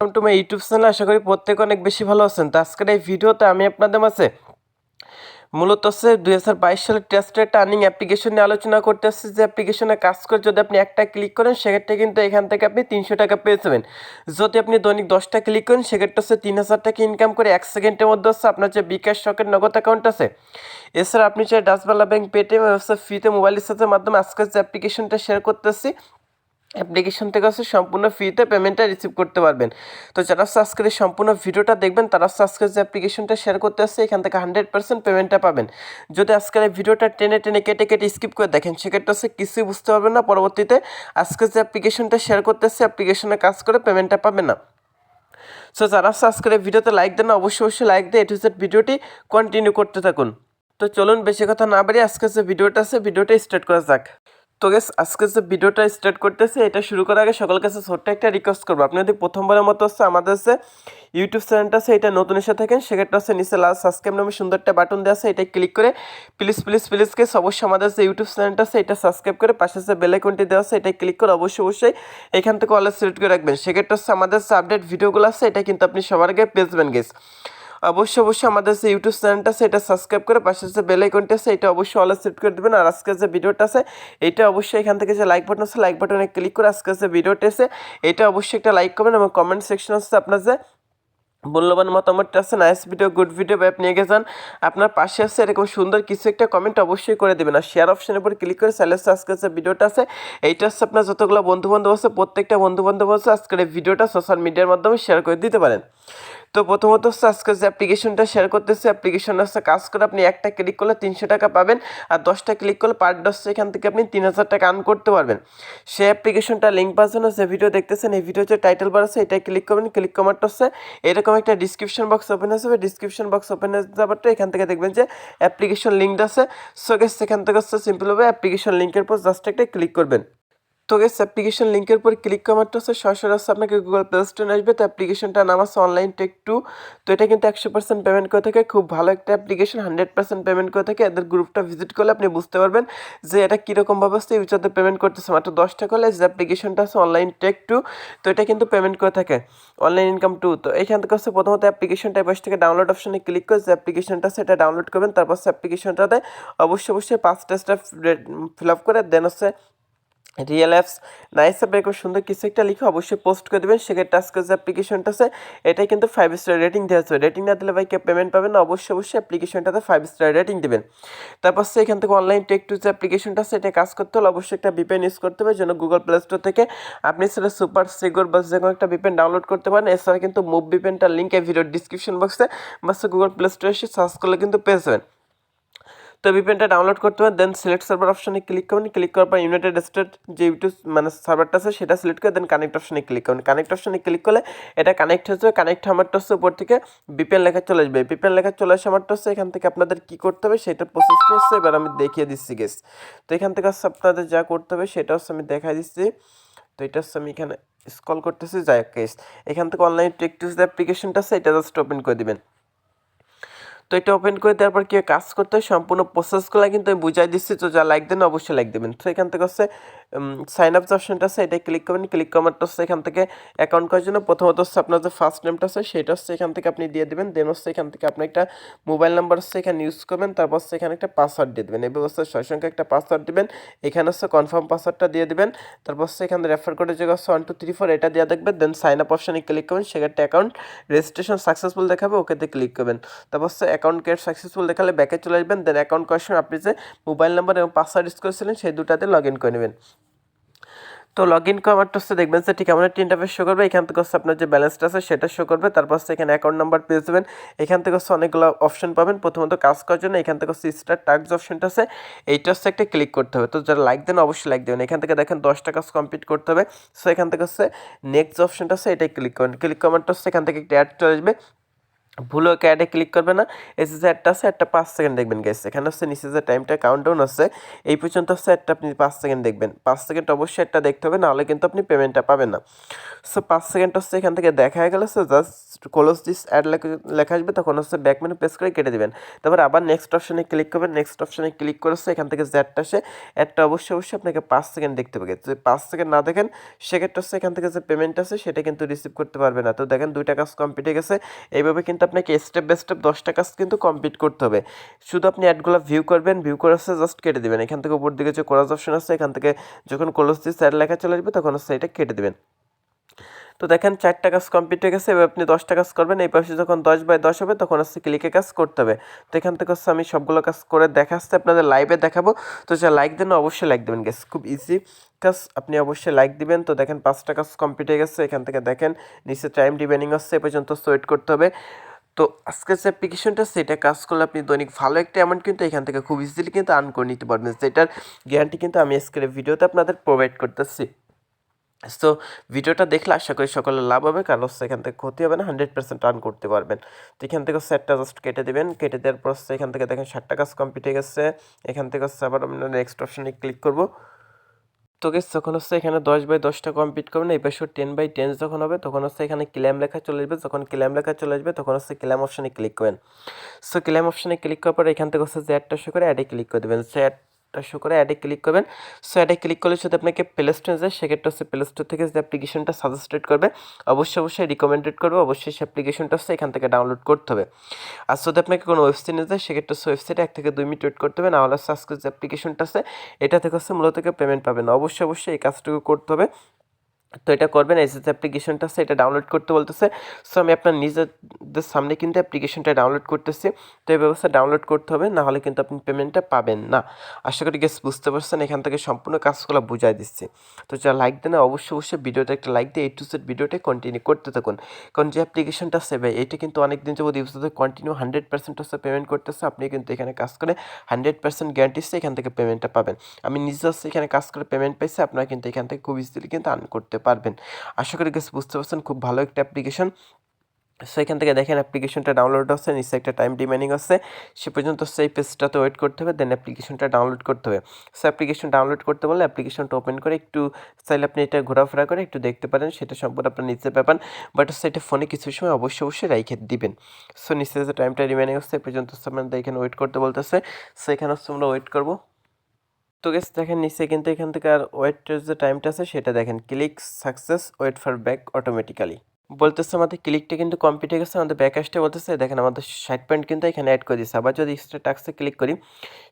Welcome to my YouTube channel আশা করি প্রত্যেকে অনেক বেশি ভালো আছেন। তো আজকের এই ভিডিওতে আমি আপনাদের মাঝে মূলত হচ্ছে দুই হাজার বাইশ সালের টেস্টের টার্নিং অ্যাপ্লিকেশন নিয়ে আলোচনা করতে আসছি যে অ্যাপ্লিকেশনে কাজ করে যদি আপনি একটা ক্লিক করেন, সেক্ষেত্রে কিন্তু এখান থেকে আপনি তিনশো টাকা পেয়ে যাবেন। যদি আপনি দৈনিক দশটা ক্লিক করেন, সেক্ষেত্রে হচ্ছে তিন হাজার টাকা ইনকাম করে এক সেকেন্ডের মধ্যে হচ্ছে আপনার যে বিকাশ শখের নগদ অ্যাকাউন্ট আছে, এছাড়া আপনি চাই ডাসবালা ব্যাংক পেটিএম ব্যবস্থা ফ্রিতে মোবাইল রিচার্জের মাধ্যমে আজকের যে অ্যাপ্লিকেশনটা শেয়ার করতেছি অ্যাপ্লিকেশন থেকে হচ্ছে সম্পূর্ণ ফ্রিতে পেমেন্টটা রিসিভ করতে পারবেন। তো যারা আজকের সম্পূর্ণ ভিডিওটা দেখবেন, তারা আজকের যে অ্যাপ্লিকেশনটা শেয়ার করতে আসছে, এখান থেকে হান্ড্রেড পার্সেন্ট পেমেন্টটা পাবেন। যদি আজকের এই ভিডিওটা টেনে টেনে কেটে কেটে স্কিপ করে দেখেন, সেক্ষেত্রে হচ্ছে কিছুই বুঝতে পারবেন না, পরবর্তীতে আজকের যে অ্যাপ্লিকেশনটা শেয়ার করতে আসছে অ্যাপ্লিকেশনে কাজ করে পেমেন্টটা পাবেন না। সো যারা আজকের ভিডিওতে লাইক দেন অবশ্যই অবশ্যই লাইক দিয়ে এটু জেড ভিডিওটি কন্টিনিউ করতে থাকুন। তো চলুন, বেশি কথা না বাড়িয়ে আজকের যে ভিডিওটা আছে, ভিডিওটা স্টার্ট করা যাক। তো গেস আজকে যে ভিডিওটা স্টার্ট করতেছে, এটা শুরু করার আগে সকল কাছে ছোট্ট একটা রিকোয়েস্ট করব। আপনি যদি প্রথমবারের মতো হচ্ছে আমাদের যে ইউটিউব চ্যানেলটা আছে, এটা নতুন এসে থাকেন, সেক্ষেত্রে হচ্ছে নিচে লাল সাবস্ক্রাইব নামে সুন্দর একটা বাটন দেওয়া আছে, এটা ক্লিক করে প্লিজ প্লিজ প্লিজ কেস অবশ্যই আমাদের যে ইউটিউব চ্যানেলটা আছে, এটা সাবস্ক্রাইব করে পাশে যে বেল আইকনটি দেওয়া আছে, এটা ক্লিক করে অবশ্যই অবশ্যই এখান থেকে অলে সিলেক্ট করে রাখবেন। সেক্ষেত্রে হচ্ছে আমাদের যে আপডেট ভিডিওগুলো আছে, এটা কিন্তু আপনি সবার আগে পেয়ে যাবেন গেস অবশ্যই অবশ্যই আমাদের যে ইউটিউব চ্যানেলটা আছে, এটা সাবস্ক্রাইব করে পাশে যে বেল আইকনটা আছে, এটা অবশ্যই অল সেট করে দেবেন। আর আজকে যে ভিডিওটা আছে, এটা অবশ্যই এখান থেকে যে লাইক বাটন আছে লাইক বাটনে ক্লিক করে আজকে যে ভিডিওটা আছে, এটা অবশ্যই একটা লাইক করবেন এবং কমেন্ট সেকশন আছে আপনার যে মূল্যবান মতামতটা আছে নাইস ভিডিও গুড ভিডিও বা নিয়ে গেছেন আপনার পাশে আছে এরকম সুন্দর কিছু একটা কমেন্ট অবশ্যই করে দেবেন। আর শেয়ার অপশনের উপর ক্লিক করে স্যালেন্স আজকে যে ভিডিওটা আছে, এইটা হচ্ছে আপনার যতগুলো বন্ধু বান্ধব আছে, প্রত্যেকটা বন্ধু বান্ধব আছে, আজকের এই ভিডিওটা সোশ্যাল মিডিয়ার মাধ্যমে শেয়ার করে দিতে পারেন। তো প্রথমত হচ্ছে আজকে যে অ্যাপ্লিকেশনটা শেয়ার করতেছে। অ্যাপ্লিকেশন হচ্ছে কাজ করে আপনি একটা ক্লিক করলে তিনশো টাকা পাবেন আর দশটা ক্লিক করলে পার ডে হচ্ছে এখান থেকে আপনি তিন হাজার টাকা আর্ন করতে পারবেন। সেই অ্যাপ্লিকেশনটা লিঙ্ক জন্য যে ভিডিও দেখতেছেন, এই ভিডিও যে টাইটেল বার আছে এটাই ক্লিক করবেন। ক্লিক কমারটা হচ্ছে এরকম একটা ডিসক্রিপশন বক্স ওপেন হবে ডিসক্রিপশন বক্স ওপেন হয়ে যাবার তো এখান থেকে দেখবেন যে অ্যাপ্লিকেশন লিঙ্কটা আছে। সো সেখান থেকে হচ্ছে সিম্পলভাবে অ্যাপ্লিকেশন লিঙ্কের পর জাস্ট একটা ক্লিক করবেন। তো গেস অ্যাপ্লিকেশন লিঙ্কের উপর ক্লিক করাটা হচ্ছে সরাসরি হচ্ছে আপনাকে গুগল প্লে স্টোরে আসবে। তো অ্যাপ্লিকেশনটার নাম আছে অনলাইন টেক টু তো এটা কিন্তু একশো পার্সেন্ট পেমেন্ট করে থাকে। খুব ভালো একটা অ্যাপ্লিকেশন হান্ড্রেড পার্সেন্ট পেমেন্ট করে থাকে। এদের গ্রুপটা ভিজিট করলে আপনি বুঝতে পারবেন যে এটা কীরকমভাবে হচ্ছে ইউজারদের পেমেন্ট করতেছে। মাত্র দশ টাকা যে অ্যাপ্লিকেশনটা আছে অনলাইন টেক টু তো এটা কিন্তু পেমেন্ট করে থাকে। অনলাইন ইনকাম টু তো এইখান থেকে হচ্ছে প্রথমত অ্যাপ্লিকেশনটা বসে থেকে ডাউনলোড অপশনে ক্লিক করে যে অ্যাপ্লিকেশনটা এটা ডাউনলোড করবেন। তারপর হচ্ছে অ্যাপ্লিকেশনটাতে অবশ্যই অবশ্যই পাঁচটা স্টেপ ফিল আপ করে দেন হচ্ছে রিয়েল অ্যাপস নাইস অ্যাপ এরকম সুন্দর কিছু একটা লিখে অবশ্যই পোস্ট করে দেবেন। সেক্ষেত্রে আজকে যে অ্যাপ্লিকেশনটা আছে, এটাই কিন্তু ফাইভ স্টার রেটিং দেওয়া আছে। রেটিং না দিলে ভাই কে পেমেন্ট পাবেন? না অবশ্যই অবশ্যই অ্যাপ্লিকেশনটাতে ফাইভ স্টার রেটিং দেবেন। তারপর সে এখান থেকে অনলাইন টেক টু যে অ্যাপ্লিকেশনটা আছে, এটা কাজ করতে হলে অবশ্যই একটা বিপেন ইউজ করতে হবে, যেন গুগল প্লে স্টোর থেকে আপনি সেটা সুপার সিকিউর বা যে কোনো একটা বিপেন ডাউনলোড করতে পারেন। এছাড়া কিন্তু মুভ বিপেনটার লিঙ্ক এই ভিডিওর ডিসক্রিপশন বক্সে বা গুগল প্লে স্টোরে এসে সার্চ করলে কিন্তু পেয়ে যাবেন। তো ভিপিএনটা ডাউনলোড করতে হবে দেন সিলেক্ট সার্ভার অপশনে ক্লিক করবেন। ক্লিক করার পর ইউনাইটেড স্টেট যে ইউটিউব মানে সার্ভারটা আছে, সেটা সিলেক্ট করে দেন কানেক্ট অপশনে ক্লিক করবেন। কানেক্ট অপশনে ক্লিক করলে এটা কানেক্ট হয়ে যাবে কানেক্ট আমারটা হচ্ছে উপর থেকে বিপিএন লেখা চলে আসবে। বিপিএন লেখা চলে আসে আমারটা হচ্ছে এখান থেকে আপনাদের কী করতে হবে সেটা প্রসেসটা হচ্ছে এবার আমি দেখিয়ে দিচ্ছি গেস তো এখান থেকে হচ্ছে আপনাদের যা করতে হবে, সেটা হচ্ছে আমি দেখাই দিচ্ছি। তো এটা হচ্ছে আমি এখানে স্কল করতেছি, যাই কেস এখান থেকে অনলাইন টেকটিস যে অ্যাপ্লিকেশনটা আছে, এটা জাস্ট ওপেন করে দিবেন। তো এটা ওপেন করে দেওয়ার পর কী কাজ করতে হয়, সম্পূর্ণ প্রসেসগুলো কিন্তু আমি বুঝাই দিচ্ছি, তো যা লাইক দেন অবশ্যই লাইক দেবেন। তো এখান থেকে হচ্ছে সাইন আপ অপশনটা আছে এটা ক্লিক করবেন। ক্লিক করারটা হচ্ছে এখান থেকে অ্যাকাউন্ট করার জন্য প্রথমত হচ্ছে আপনার যে ফার্স্ট নেমটা আছে, সেটা হচ্ছে এখান থেকে আপনি দিয়ে দেবেন। দেন হচ্ছে এখান থেকে আপনি একটা মোবাইল নাম্বার হচ্ছে এখানে ইউজ করবেন। তারপর হচ্ছে এখানে একটা পাসওয়ার্ড দিয়ে দেবেন। এই ব্যবস্থা ছয় সংখ্যা একটা পাসওয়ার্ড দেবেন। এখানে হচ্ছে কনফার্ম পাসওয়ার্ডটা দিয়ে দেবেন। তারপর হচ্ছে এখানে রেফার করে যে হচ্ছে ওয়ান টু থ্রি ফোর এটা দিয়ে দেখবেন। দেন সাইন আপ অপশনে ক্লিক করবেন। সেক্ষেত্রে অ্যাকাউন্ট রেজিস্ট্রেশন সাকসেসফুল দেখাবে, ওকেতে ক্লিক করবেন। তারপর হচ্ছে অ্যাকাউন্ট ক্রিয়েট সাকসেসফুল দেখালে ব্যাকে চলে আসবেন। দেন অ্যাকাউন্ট করার সময় আপনি যে মোবাইল নাম্বার এবং পাসওয়ার্ড ইউজ করেছিলেন, সেই দুটাতে লগ ইন করে নেবেন। তো লগ ইন করারটা হচ্ছে দেখবেন যে ঠিক এমন একটা ইন্টারফেস শো করবে, এখান থেকে হচ্ছে আপনার যে ব্যালেন্সটা আছে সেটা শো করবে, তারপর হচ্ছে এখানে অ্যাকাউন্ট নাম্বার পেয়ে যাবেন। এখান থেকে হচ্ছে অনেকগুলো অপশন পাবেন, প্রথমত কাজ করার জন্য এখান থেকে হচ্ছে স্টার টাক্স অপশনটা আছে, এইটা হচ্ছে একটা ক্লিক করতে হবে। তো যারা লাইক দেন অবশ্যই লাইক দেবেন। এখান থেকে দেখেন দশটা কাজ কমপ্লিট করতে হবে। সো এখান থেকে হচ্ছে নেক্সট অপশনটা আছে, এটাই ক্লিক করেন ক্লিক করারটা হচ্ছে এখান থেকে একটা অ্যাড চলে আসবে। ভুলেও ক্যাডে ক্লিক করবে না। এই যে একটা আছে একটা পাঁচ সেকেন্ড দেখবেন গেছে এখানে হচ্ছে নিচে যে টাইমটা কাউন্টডাউন আছে, এই পর্যন্ত হচ্ছে একটা আপনি পাঁচ সেকেন্ড দেখবেন। পাঁচ সেকেন্ড অবশ্যই একটা দেখতে হবে, নাহলে কিন্তু আপনি পেমেন্টটা পাবেন না। সো পাঁচ সেকেন্ড হচ্ছে এখান থেকে দেখা গেল so just close this ad লেখা আসবে, তখন হচ্ছে ব্যাক মেনু প্রেস করে কেটে দেবেন। তারপর আবার নেক্সট অপশানে ক্লিক করবেন নেক্সট অপশানে ক্লিক করেছে এখান থেকে যে অ্যাডটা আসে অ্যাডটা অবশ্যই অবশ্যই আপনাকে পাঁচ সেকেন্ড দেখতে হবে। যদি পাঁচ সেকেন্ড না দেখেন, সেক্ষেত্রে হচ্ছে এখান থেকে যে পেমেন্ট আছে, সেটা কিন্তু রিসিভ করতে পারবে না। তো দেখেন দুইটা কাজ কমপ্লিট হয়ে গেছে। এইভাবে কিন্তু আপনাকে স্টেপ বাই স্টেপ দশটা কাজ কিন্তু কমপ্লিট করতে হবে। শুধু আপনি অ্যাডগুলো ভিউ করবেন ভিউ করে হচ্ছে জাস্ট কেটে দেবেন। এখান থেকে উপর দিকে যে ক্রস অপশন আছে, এখান থেকে যখন ক্লোজ দিয়ে স্যার লেখা চলে আসবে, তখন হচ্ছে এটা কেটে দেবেন। তো দেখেন, চারটা কাজ কমপ্লিট হয়ে গেছে, এবার আপনি দশটা কাজ করবেন। এই পাশে যখন দশ বাই দশ হবে, তখন হচ্ছে ক্লিকে কাজ করতে হবে। তো এখান থেকে হচ্ছে আমি সবগুলো কাজ করে দেখাচ্ছি, আপনাদের লাইভে দেখাবো। তো যা লাইক দেন, অবশ্যই লাইক দেবেন গেস খুব ইজি কাজ, আপনি অবশ্যই লাইক দিবেন। তো দেখেন, পাঁচটা কাজ কমপ্লিট হয়ে গেছে। এখান থেকে দেখেন, নিচে টাইম ডিপেন্ডিং হচ্ছে, এ পর্যন্ত ওয়েট করতে হবে। তো আজকের যে অ্যাপ্লিকেশনটা সেটা কাজ করলে আপনি দৈনিক ভালো একটা অ্যামাউন্ট কিন্তু এখান থেকে খুব ইজিলি কিন্তু আর্ন করে নিতে পারবেন। সেটার গ্যারান্টি কিন্তু আমি আজকের ভিডিওতে আপনাদের প্রোভাইড করতেছি। সো ভিডিওটা দেখলে আশা করি সকলের লাভ হবে, কারণ হচ্ছে এখান থেকে ক্ষতি হবে না হান্ড্রেড পার্সেন্ট আর্ন করতে পারবেন। তো এখান থেকে সেটটা জাস্ট কেটে দেবেন, কেটে দেওয়ার পর এখান থেকে দেখেন ষাটটা কাজ কমপ্লিট হয়ে গেছে। এখান থেকে হচ্ছে আবার আমরা নেক্সট অপশনে ক্লিক করব। তো গেস যখন হচ্ছে এখানে দশ বাই দশটা কমপ্লিট করবেন এই পাশে টেন বাই টেন যখন হবে, তখন হচ্ছে এখানে ক্ল্যাম লেখা চলে আসবে। যখন ক্ল্যাম লেখা চলে আসবে, তখন হচ্ছে ক্ল্যাম অপশানে ক্লিক করবেন। সো ক্ল্যাম অপশানে ক্লিক করার পর এখান থেকে হচ্ছে যে অ্যাডটা শো করে অ্যাডে ক্লিক করে দেবেন। সো শো করে অ্যাডে ক্লিক করবেন। সো অ্যাডে ক্লিক করলে যদি আপনাকে প্লে স্টোরে যায়, সেক্ষেত্রে হচ্ছে প্লে স্টোর থেকে যে অ্যাপ্লিকেশনটা সাজেস্টেড করবে, অবশ্যই অবশ্যই রিকমেন্ডেড করবে, অবশ্যই সে অ্যাপ্লিকেশনটা হচ্ছে এখান থেকে ডাউনলোড করতে হবে। আর যদি আপনাকে কোনো ওয়েবসাইটে যায়, সেক্ষেত্রে হচ্ছে ওয়েবসাইটে এক থেকে দুই মিনিট ওয়েট করতে হবে, নাহলে হচ্ছে আজকে যে অ্যাপ্লিকেশনটা আছে, এটা থেকে হচ্ছে মূলত পেমেন্ট পাবেন। অবশ্যই অবশ্যই এই কাজটুকু করতে হবে। তো এটা করবেন যে অ্যাপ্লিকেশনটা আছে এটা ডাউনলোড করতে বলতেছে। সো আমি আপনার নিজেদের সামনে কিন্তু অ্যাপ্লিকেশনটা ডাউনলোড করতেছি। তো এই ব্যবস্থা ডাউনলোড করতে হবে, না হলে কিন্তু আপনি পেমেন্টটা পাবেন না। আশা করি গেস বুঝতে পারছেন, এখান থেকে সম্পূর্ণ কাজগুলো বুঝাই দিচ্ছি। তো যা লাইক দেন, অবশ্যই অবশ্যই ভিডিওটা একটা লাইক দিয়ে এই টু সেট ভিডিওটা কন্টিনিউ করতে থাকুন। কারণ যে অ্যাপ্লিকেশনটা আছে ভাই, এটা কিন্তু অনেক দিন যাবত ইউজ হতে কন্টিনিউ হান্ড্রেড পার্সেন্ট হচ্ছে পেমেন্ট করতেছে। আপনি কিন্তু এখানে কাজ করে হান্ড্রেড পার্সেন্ট গ্যারান্টি এখান থেকে পেমেন্টটা পাবেন। আমি নিজে হচ্ছে এখানে কাজ করে পেমেন্ট পাইছি, আপনারা কিন্তু এখান থেকে খুব ইজিলি কিন্তু আর্ন করতে পারবেন। আশা করি গেছে বুঝতে পারছেন, খুব ভালো একটা অ্যাপ্লিকেশন সো এখান থেকে দেখেন অ্যাপ্লিকেশনটা ডাউনলোড হচ্ছে, নিচে একটা টাইম ডিমাইনিং আছে। সে পর্যন্ত সেই পেজটাতে ওয়েট করতে হবে দেন অ্যাপ্লিকেশনটা ডাউনলোড করতে হবে। সো অ্যাপ্লিকেশন ডাউনলোড করতে বলে অ্যাপ্লিকেশনটা ওপেন করে একটু চাইলে আপনি এটা ঘোরাফেরা করে একটু দেখতে পারেন, সেটা সম্পূর্ণ আপনার নিচে পাবেন বাট সেটা ফোনে কিছু সময় অবশ্যই অবশ্যই রেখে দিবেন। সো নিচে যে টাইমটা রিমাইনিং হচ্ছে পর্যন্ত আপনাদের এখানে ওয়েট করতে বলতেছে। সো এখানে হচ্ছে আমরা ওয়েট করব। তো গেস দেখেন নিচে কিন্তু এখান থেকে আর ওয়েটের যে টাইমটা আছে, সেটা দেখেন। Click success wait for back automatically বলতেছে আমাদের ক্লিকটা কিন্তু কমপ্লিট হয়ে গেছে, আমাদের ব্যাক আসতে বলতেছে, দেখেন আমাদের ষাট পয়েন্ট কিন্তু এখানে অ্যাড করে দিচ্ছে আবার যদি এক্সট্রা টাক্সে ক্লিক করি,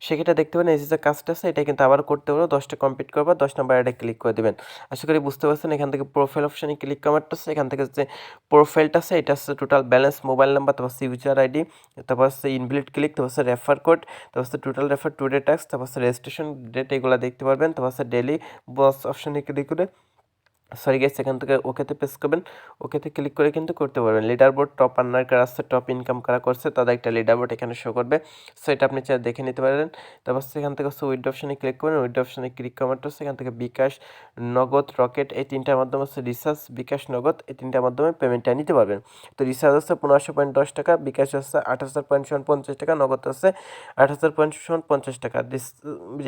সেক্ষেত্রে দেখতে পাবেন এই যে কাজটা আছে, এটা কিন্তু আবার করতে পারব দশটা কমপ্লিট করব দশ নম্বর এটা ক্লিক করে দেবেন। আশা করি বুঝতে পারছেন, এখান থেকে প্রোফাইল অপশানে ক্লিক করারটা আছে এখান থেকে যে প্রোফাইলটা আছে, এটা হচ্ছে টোটাল ব্যালেন্স মোবাইল নাম্বার তারপর হচ্ছে ইউজার আইডি তারপর হচ্ছে ইনভিলিট ক্লিক তারপর হচ্ছে রেফার কোড তারপর হচ্ছে total refer today tax তারপর হচ্ছে রেজিস্ট্রেশন ডেট এগুলো দেখতে পারবেন, তারপর হচ্ছে ডেলি বস অপশানে ক্লিক করে সরি গেস এখান থেকে ওকেতে প্রেস করবেন। ওকেতে ক্লিক করে কিন্তু করতে পারবেন। লিডার বোর্ড টপ আর্নার কারা আসছে টপ ইনকাম কারা করছে, তাদের একটা লিডার বোর্ড এখানে শো করবে। সো এটা আপনি চাই দেখে নিতে পারেন। তারপর সেখান থেকে হচ্ছে উইড অপশানে ক্লিক করবেন। উইড অপশানে ক্লিক করার হচ্ছে এখান থেকে বিকাশ নগদ রকেট, এই তিনটার মাধ্যমে হচ্ছে রিসার্চ বিকাশ নগদ, এই তিনটার মাধ্যমে পেমেন্টটা নিতে পারবেন। তো রিসার্চ হচ্ছে পনেরোশো পয়েন্ট দশ টাকা, বিকাশ হচ্ছে আট হাজার পয়েন্ট পঞ্চাশ টাকা, নগদ হচ্ছে আট হাজার পয়েন্ট পঞ্চাশ টাকা।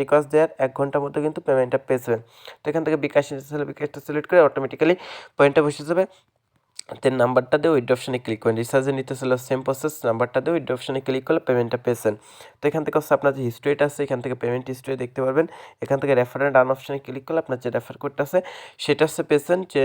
রিকোয়েস্ট দেওয়ার এক ঘণ্টার মধ্যে কিন্তু পেমেন্টটা পেয়েছেন তো এখান থেকে বিকাশ বিকাশটা সিলেক্ট করে অটোমেটিক্যালি পয়েন্টটা বসে যাবে দেন নাম্বারটা দিয়ে উইড অপশানে ক্লিক করেন। রিচার্জে নিতে ছিল সেম প্রসেস নাম্বারটা দিয়ে উইড অপশানে ক্লিক করলে পেমেন্টটা পেয়েছেন। তো এখান থেকে হচ্ছে আপনার যে হিস্ট্রিটা আছে, এখান থেকে পেমেন্ট হিস্ট্রি দেখতে পারবেন। এখান থেকে রেফার অ্যান্ড আন অপশানে ক্লিক করলে আপনার যে রেফার কোডটা আছে, সেটা হচ্ছে পেয়েছেন যে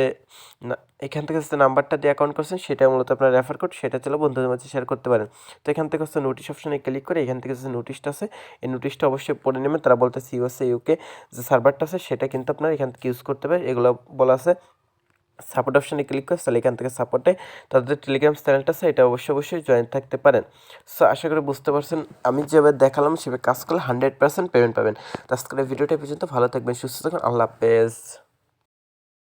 এখান থেকে হচ্ছে নাম্বারটা দিয়ে অ্যাকাউন্ট করছেন, সেটা মূলত আপনার রেফার কোড সেটা চলে বন্ধুদের মাঝে শেয়ার করতে পারেন। তো এখান থেকে হচ্ছে নোটিশ অপশানে ক্লিক করে এখান থেকে যে নোটিশটা আছে, এই নোটিশটা অবশ্যই পড়ে নেবেন। তারা বলতেছে ইউএসএ ইউকে যে সার্ভারটা আছে, সেটা কিন্তু আপনার এখান থেকে ইউজ করতে পারে এগুলো বলা আছে। সাপোর্ট অপশানে ক্লিক করে তাহলে এখান থেকে সাপোর্টে তাদের টেলিগ্রাম চ্যানেলটা আছে, এটা অবশ্যই অবশ্যই জয়েন থাকতে পারেন। সো আশা করি বুঝতে পারছেন, আমি যেভাবে দেখালাম সেভাবে কাজ করলে হান্ড্রেড পার্সেন্ট পেমেন্ট পাবেন। তো আজকের ভিডিওটা পর্যন্ত, ভালো থাকবেন, সুস্থ থাকবেন, আল্লাহ হাফেজ।